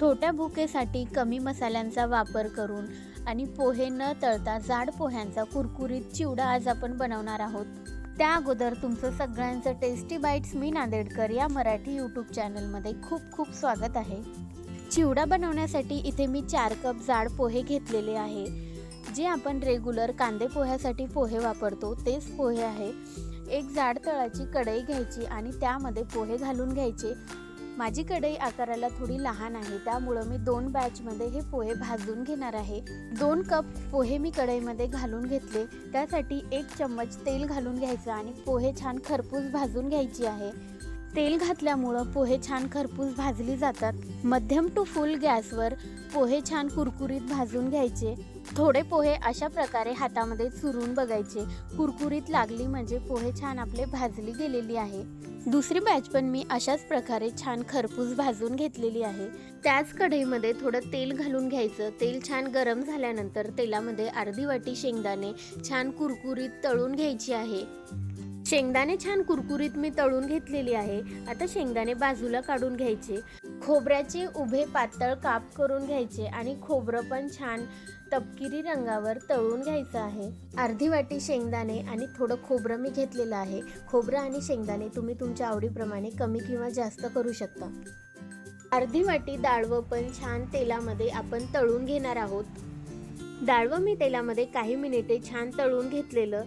छोट्या भुकेसाठी कमी मसाल्यांचा वापर करून आणि पोहे न तळता जाड पोह्यांचा कुरकुरीत चिवडा आज आपण बनवणार आहोत. त्या अगोदर तुमचं सगळ्यांचं टेस्टी बाईट्स मी नांदेडकर या मराठी यूट्यूब चॅनलमध्ये खूप खूप स्वागत आहे. चिवडा बनवण्यासाठी इथे मी चार कप जाड पोहे घेतलेले आहे. जे आपण रेग्युलर कांदे पोह्यासाठी पोहे वापरतो तेच पोहे आहे. एक जाड तळाची कढई घ्यायची आणि त्यामध्ये पोहे घालून घ्यायचे. माझी कढई आकाराला थोडी लहान आहे त्यामुळं मी दोन बॅचमध्ये हे पोहे भाजून घेणार आहे. दोन कप पोहे मी कढईमध्ये घालून घेतले त्यासाठी एक चम्मच तेल घालून घ्यायचं आणि पोहे छान खरपूस भाजून घ्यायची आहे. तेल घातल्यामुळं पोहे छान खरपूस भाजली जातात. मध्यम टू फुल गॅसवर पोहे छान कुरकुरीत भाजून घ्यायचे. थोडे पोहे अशा प्रकारे हातामध्ये चुरून बघायचे. कुरकुरीत लागली म्हणजे पोहे छान आपले भाजली गेलेली आहे. दुसरी बॅच पण मी अशाच प्रकारे छान खरपूस भाजून घेतलेली आहे. त्याच कढईमध्ये थोडं तेल घालून घ्यायचं. तेल छान गरम झाल्यानंतर तेलामध्ये अर्धी वाटी शेंगदाणे छान कुरकुरीत तळून घ्यायची आहे. शेंगदाणे छान कुरकुरीत मी तळून घेतलेली आहे. आता शेंगदाणे बाजूला काढून घ्यायचे. खोबऱ्याचे उभे पातळ काप करून घ्यायचे आणि खोबरं पण छान तपकिरी रंगावर तळून घ्यायचं आहे. अर्धी वाटी शेंगदाणे आणि थोडं खोबरं मी घेतलेलं आहे. खोबरं आणि शेंगदाणे तुम्ही तुमच्या आवडीप्रमाणे कमी किंवा जास्त करू शकता. अर्धी वाटी डाळवं पण छान तेलामध्ये आपण तळून घेणार आहोत. डाळवं मी तेलामध्ये काही मिनिटे छान तळून घेतलेलं.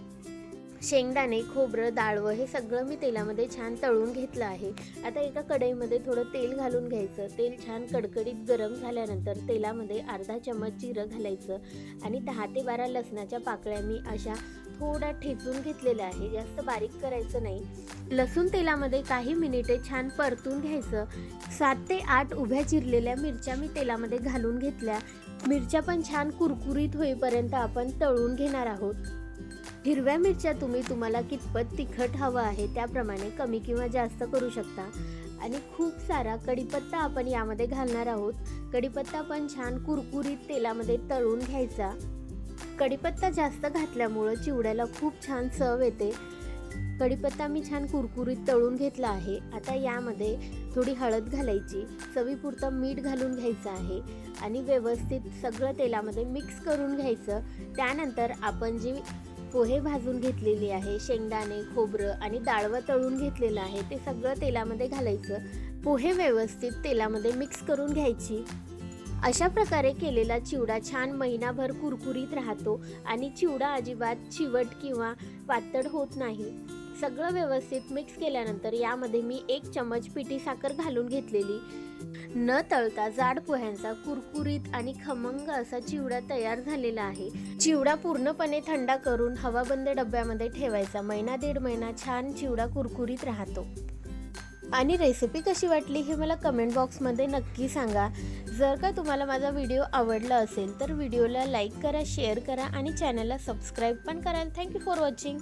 शेंगदाणे खोबरं डाळवं हे सगळं मी तेलामध्ये छान तळून घेतलं आहे. आता एका कढईमध्ये थोडं तेल घालून घ्यायचं. तेल छान कडकडीत गरम झाल्यानंतर तेलामध्ये अर्धा चम्मच जिरं घालायचं आणि दहा ते बारा लसणाच्या पाकळ्या मी अशा थोडा ठेचून घेतलेल्या आहे जास्त बारीक करायचं नाही. लसूण तेलामध्ये काही मिनिटे छान परतून घ्यायचं. सात ते आठ उभ्या चिरलेल्या मिरच्या मी तेलामध्ये घालून घेतल्या. मिरच्या पण छान कुरकुरीत होईपर्यंत आपण तळून घेणार आहोत. हिरव्या मिरच्या तुम्ही तुम्हाला कितपत तिखट हवं आहे त्याप्रमाणे कमी किंवा जास्त करू शकता. आणि खूप सारा कढीपत्ता आपण यामध्ये घालणार आहोत. कढीपत्ता पण छान कुरकुरीत तेलामध्ये तळून घ्यायचा. कढीपत्ता जास्त घातल्यामुळं चिवड्याला खूप छान चव येते. कढीपत्ता मी छान कुरकुरीत तळून घेतला आहे. आता यामध्ये थोडी हळद घालायची. चवीपुरतं मीठ घालून घ्यायचं आहे. आणि व्यवस्थित सगळं तेलामध्ये मिक्स करून घ्यायचं. त्यानंतर आपण जी पोहे भाजून घेतलेली आहे शेंगदाणे खोबरं आणि डाळवं तळून घेतलेलं आहे. ते सगळं तेलामध्ये घालायचं. पोहे व्यवस्थित तेलामध्ये मिक्स करून घ्यायची. अशा प्रकारे केलेला चिवडा छान महिनाभर कुरकुरीत राहतो आणि चिवडा अजिबात चिवट किंवा पातळ होत नाही. सगळं व्यवस्थित मिक्स केल्यानंतर यामध्ये मी एक चम्मच पिठी साखर घालून घेतलेली. न तळता जाड पोह्यांचा कुरकुरीत आणि खमंग असा चिवडा तयार झालेला आहे. चिवडा पूर्णपणे थंडा करून हवाबंद डब्यामध्ये ठेवायचा. महिना दीड महिना छान चिवडा कुरकुरीत राहतो. आणि रेसिपी कशी वाटली हे मला कमेंट बॉक्समध्ये नक्की सांगा. जर का तुम्हाला माझा व्हिडिओ आवडला असेल तर व्हिडिओला लाईक करा शेअर करा आणि चॅनलला सबस्क्राईब पण करा थँक्यू फॉर वॉचिंग